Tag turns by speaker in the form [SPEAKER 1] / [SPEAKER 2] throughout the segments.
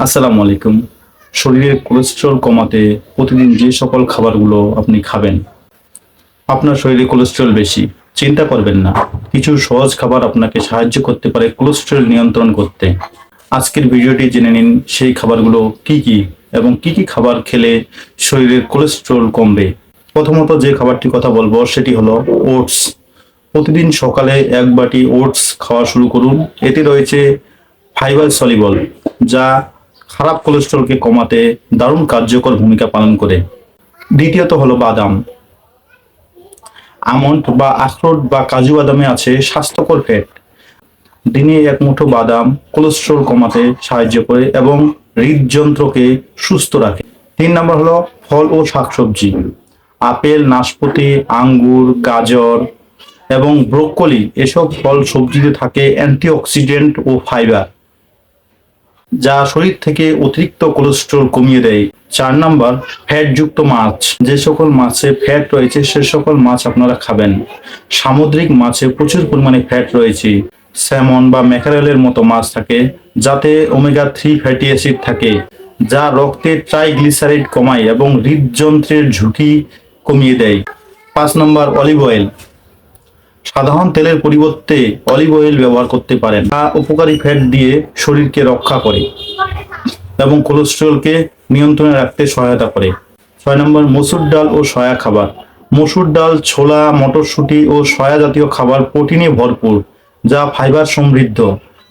[SPEAKER 1] আসসালামু আলাইকুম। শরীরের কোলেস্ট্রল কমাতে প্রতিদিন যে সকল খাবারগুলো আপনি খাবেন, আপনার শরীরে কোলেস্ট্রল বেশি, চিন্তা করবেন না। কিছু সহজ খাবার আপনাকে সাহায্য করতে পারে কোলেস্ট্রল নিয়ন্ত্রণ করতে। আজকের ভিডিওটি জেনে নিন সেই খাবারগুলো কি কি এবং কি কি খাবার খেলে শরীরের কোলেস্ট্রল কমবে। প্রথমত যে খাবারটি কথা বলব সেটি হলো ওটস। প্রতিদিন সকালে এক বাটি ওটস খাওয়া শুরু করুন। এতে রয়েছে ফাইবার সলিবল, যা খারাপ কোলেস্ট্রলকে কমাতে দারুণ কার্যকর ভূমিকা পালন করে। দ্বিতীয়ত হলো বাদাম। আমন্ড বা আখরোট বা কাজু বাদামে আছে স্বাস্থ্যকর ফ্যাট। দিনে এক মুঠো বাদাম কোলেস্ট্রল কমাতে সাহায্য করে এবং হৃদযন্ত্রকে সুস্থ রাখে। তিন নম্বর হলো ফল ও শাকসবজি। আপেল, নাশপাতি, আঙ্গুর, গাজর এবং ব্রোকলি এসব ফল সবজিতে থাকে অ্যান্টিঅক্সিডেন্ট ও ফাইবার। যা শরীর থেকে অতিরিক্ত কোলেস্ট্রল কমিয়ে দেয়। চার নাম্বার ফ্যাটযুক্ত মাছ। যে সকল মাছে ফ্যাট রয়েছে, সে সকল মাছ আপনারা খাবেন। সামুদ্রিক মাছে প্রচুর পরিমাণে ফ্যাট রয়েছে। স্যামন বা ম্যাকারেলের মতো মাছ থাকে, যাতে ওমেগা থ্রি ফ্যাটি অ্যাসিড থাকে, যা রক্তে ট্রাইগ্লিসারাইড কমায় এবং হৃদযন্ত্রের ঝুঁকি কমিয়ে দেয়। পাঁচ নম্বর অলিভ অয়েল সাধারণ তেলের পরিবর্তে অলিভ অয়েল ব্যবহার করতে পারেন। তা উপকারী ফ্যাট দিয়ে শরীরকে রক্ষা করে এবং কোলেস্ট্রলকে নিয়ন্ত্রণে রাখতে সহায়তা করে। ছয় নম্বর, মসুর ডাল ও সয়া খাবার। মসুর ডাল, ছোলা, মটরশুঁটি ও সয়া জাতীয় খাবার প্রোটিনে ভরপুর, যা ফাইবার সমৃদ্ধ।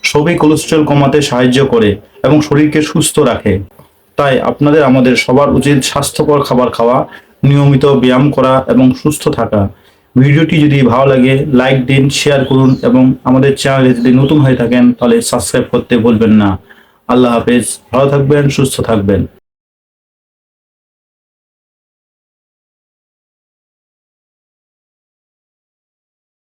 [SPEAKER 1] সবই কোলেস্ট্রল কমাতে সাহায্য করে এবং শরীরকে সুস্থ রাখে। তাই আপনাদের আমাদের সবার উচিত স্বাস্থ্যকর খাবার খাওয়া, নিয়মিত ব্যায়াম করা এবং সুস্থ থাকা। ভিডিওটি যদি ভালো লাগে লাইক দিন শেয়ার করুন এবং আমাদের চ্যানেলে যদি নতুন হয়ে থাকেন, তাহলে সাবস্ক্রাইব করতে বলবেন না। আল্লাহ হাফেজ। ভালো থাকবেন, সুস্থ থাকবেন।